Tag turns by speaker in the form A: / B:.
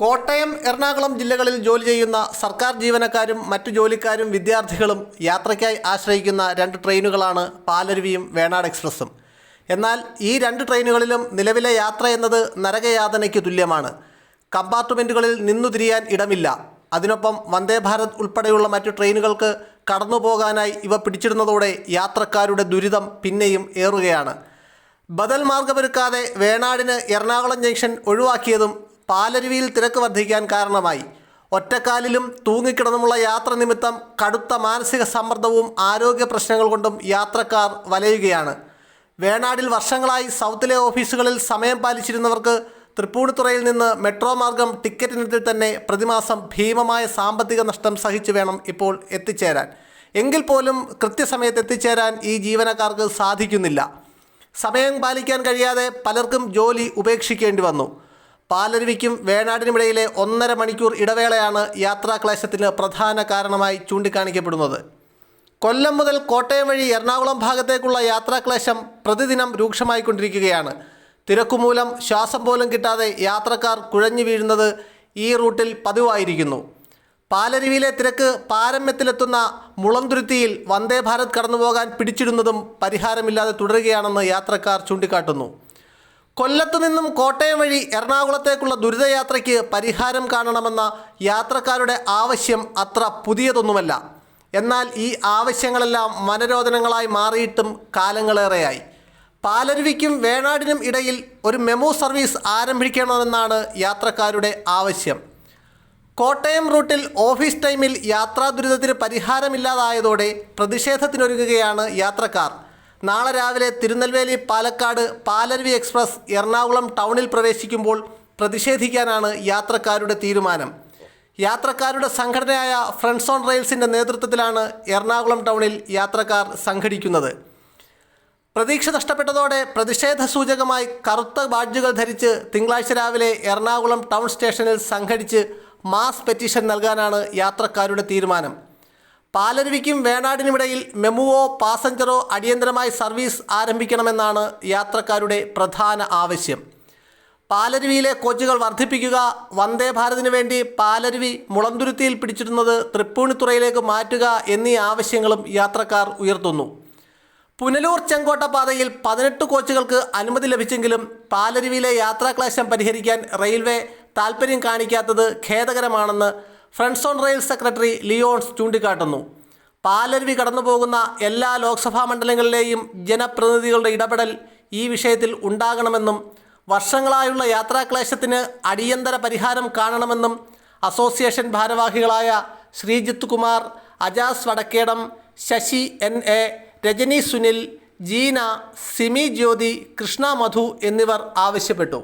A: കോട്ടയം എറണാകുളം ജില്ലകളിൽ ജോലി ചെയ്യുന്ന സർക്കാർ ജീവനക്കാരും മറ്റു ജോലിക്കാരും വിദ്യാർത്ഥികളും യാത്രയ്ക്കായി ആശ്രയിക്കുന്ന രണ്ട് ട്രെയിനുകളാണ് പാലരുവിയും വേണാട് എക്സ്പ്രസ്സും. എന്നാൽ ഈ രണ്ട് ട്രെയിനുകളിലും നിലവിലെ യാത്ര എന്നത് നരകയാതനയ്ക്ക് തുല്യമാണ്. കമ്പാർട്ട്മെന്റുകളിൽ നിന്നു തിരിയാൻ ഇടമില്ല. അതിനൊപ്പം വന്ദേ ഭാരത് ഉൾപ്പെടെയുള്ള മറ്റു ട്രെയിനുകൾക്ക് കടന്നുപോകാനായി ഇവ പിടിച്ചിടുന്നതോടെ യാത്രക്കാരുടെ ദുരിതം പിന്നെയും ഏറുകയാണ്. ബദൽ മാർഗമൊരുക്കാതെ വേണാടിന് എറണാകുളം ജംഗ്ഷൻ ഒഴിവാക്കിയതും പാലരുവിയിൽ തിരക്ക് വർദ്ധിക്കാൻ കാരണമായി. ഒറ്റക്കാലിലും തൂങ്ങിക്കിടന്നുമുള്ള യാത്ര നിമിത്തം കടുത്ത മാനസിക സമ്മർദ്ദവും ആരോഗ്യ പ്രശ്നങ്ങൾ കൊണ്ടും യാത്രക്കാർ വലയുകയാണ്. വേണാടിൽ വർഷങ്ങളായി സൗത്തിലെ ഓഫീസുകളിൽ സമയം പാലിച്ചിരുന്നവർക്ക് തൃപ്പൂണിത്തുറയിൽ നിന്ന് മെട്രോ മാർഗം ടിക്കറ്റിനത്തിൽ തന്നെ പ്രതിമാസം ഭീമമായ സാമ്പത്തിക നഷ്ടം സഹിച്ചു വേണം ഇപ്പോൾ എത്തിച്ചേരാൻ. എങ്കിൽ പോലും കൃത്യസമയത്ത് എത്തിച്ചേരാൻ ഈ ജീവനക്കാർക്ക് സാധിക്കുന്നില്ല. സമയം പാലിക്കാൻ കഴിയാതെ പലർക്കും ജോലി ഉപേക്ഷിക്കേണ്ടി വന്നു. പാലരുവിക്കും വേണാടിനുമിടയിലെ ഒന്നര മണിക്കൂർ ഇടവേളയാണ് യാത്രാക്ലേശത്തിന് പ്രധാന കാരണമായി ചൂണ്ടിക്കാണിക്കപ്പെടുന്നത്. കൊല്ലം മുതൽ കോട്ടയം വഴി എറണാകുളം ഭാഗത്തേക്കുള്ള യാത്രാക്ലേശം പ്രതിദിനം രൂക്ഷമായിക്കൊണ്ടിരിക്കുകയാണ്. തിരക്കുമൂലം ശ്വാസം പോലും കിട്ടാതെ യാത്രക്കാർ കുഴഞ്ഞു വീഴുന്നത് ഈ റൂട്ടിൽ പതിവായിരിക്കുന്നു. പാലരുവിയിലെ തിരക്ക് പാരമ്യത്തിലെത്തുന്ന മുളന്തുരുത്തിയിൽ വന്ദേ ഭാരത് കടന്നുപോകാൻ പിടിച്ചിടുന്നതും പരിഹാരമില്ലാതെ തുടരുകയാണെന്ന് യാത്രക്കാർ ചൂണ്ടിക്കാട്ടുന്നു. കൊല്ലത്തു നിന്നും കോട്ടയം വഴി എറണാകുളത്തേക്കുള്ള ദുരിതയാത്രയ്ക്ക് പരിഹാരം കാണണമെന്ന യാത്രക്കാരുടെ ആവശ്യം അത്ര പുതിയതൊന്നുമല്ല. എന്നാൽ ഈ ആവശ്യങ്ങളെല്ലാം മനരോധനങ്ങളായി മാറിയിട്ടും കാലങ്ങളേറെയായി. പാലരുവിക്കും വേണാടിനും ഇടയിൽ ഒരു മെമു സർവീസ് ആരംഭിക്കണമെന്നാണ് യാത്രക്കാരുടെ ആവശ്യം. കോട്ടയം റൂട്ടിൽ ഓഫീസ് ടൈമിൽ യാത്രാ ദുരിതത്തിന് പരിഹാരമില്ലാതായതോടെ പ്രതിഷേധത്തിനൊരുങ്ങുകയാണ് യാത്രക്കാർ. നാളെ രാവിലെ തിരുനെൽവേലി പാലക്കാട് പാലരുവി എക്സ്പ്രസ് എറണാകുളം ടൗണിൽ പ്രവേശിക്കുമ്പോൾ പ്രതിഷേധിക്കാനാണ് യാത്രക്കാരുടെ തീരുമാനം. യാത്രക്കാരുടെ സംഘടനയായ ഫ്രണ്ട്സ് ഓൺ റെയിൽസിന്റെ നേതൃത്വത്തിലാണ് എറണാകുളം ടൗണിൽ യാത്രക്കാർ സംഘടിക്കുന്നത്. പ്രതീക്ഷ നഷ്ടപ്പെട്ടതോടെ പ്രതിഷേധ സൂചകമായി കറുത്ത ബാഡ്ജുകൾ ധരിച്ച് തിങ്കളാഴ്ച രാവിലെ എറണാകുളം ടൗൺ സ്റ്റേഷനിൽ സംഘടിച്ച് മാസ് പെറ്റീഷൻ നൽകാനാണ് യാത്രക്കാരുടെ തീരുമാനം. പാലരുവിക്കും വേണാടിനുമിടയിൽ മെമുവോ പാസഞ്ചറോ അടിയന്തരമായി സർവീസ് ആരംഭിക്കണമെന്നാണ് യാത്രക്കാരുടെ പ്രധാന ആവശ്യം. പാലരുവിയിലെ കോച്ചുകൾ വർദ്ധിപ്പിക്കുക വന്ദേ ഭാരതിനു വേണ്ടി പാലരുവി മുളന്തുരുത്തിയിൽ പിടിച്ചിരുന്നത് തൃപ്പൂണിത്തുറയിലേക്ക് മാറ്റുക എന്നീ ആവശ്യങ്ങളും യാത്രക്കാർ ഉയർത്തുന്നു. പുനലൂർ ചെങ്കോട്ട പാതയിൽ പതിനെട്ട് കോച്ചുകൾക്ക് അനുമതി ലഭിച്ചെങ്കിലും പാലരുവിയിലെ യാത്രാക്ലേശം പരിഹരിക്കാൻ റെയിൽവേ താൽപ്പര്യം കാണിക്കാത്തത് ഖേദകരമാണെന്ന് friends on rail secretary Lyons ചൂണ്ടിക്കാട്ടുന്നു. പാലരുവി കടന്നുപോകുന്ന എല്ലാ ലോക്സഭാ മണ്ഡലങ്ങളിലെയും ജനപ്രതിനിധികളുടെ ഇടപെടൽ ഈ വിഷയത്തിൽ ഉണ്ടാകണമെന്നും വർഷങ്ങളായുള്ള യാത്രാക്ലേശത്തിന് അടിയന്തര പരിഹാരം കാണണമെന്നും അസോസിയേഷൻ ഭാരവാഹികളായ ശ്രീജിത്ത് കുമാർ അജാസ് വടക്കേടം ശശി എൻ എ രജനി സുനിൽ ജീന സിമി ജ്യോതി കൃഷ്ണ മധു എന്നിവർ ആവശ്യപ്പെട്ടു.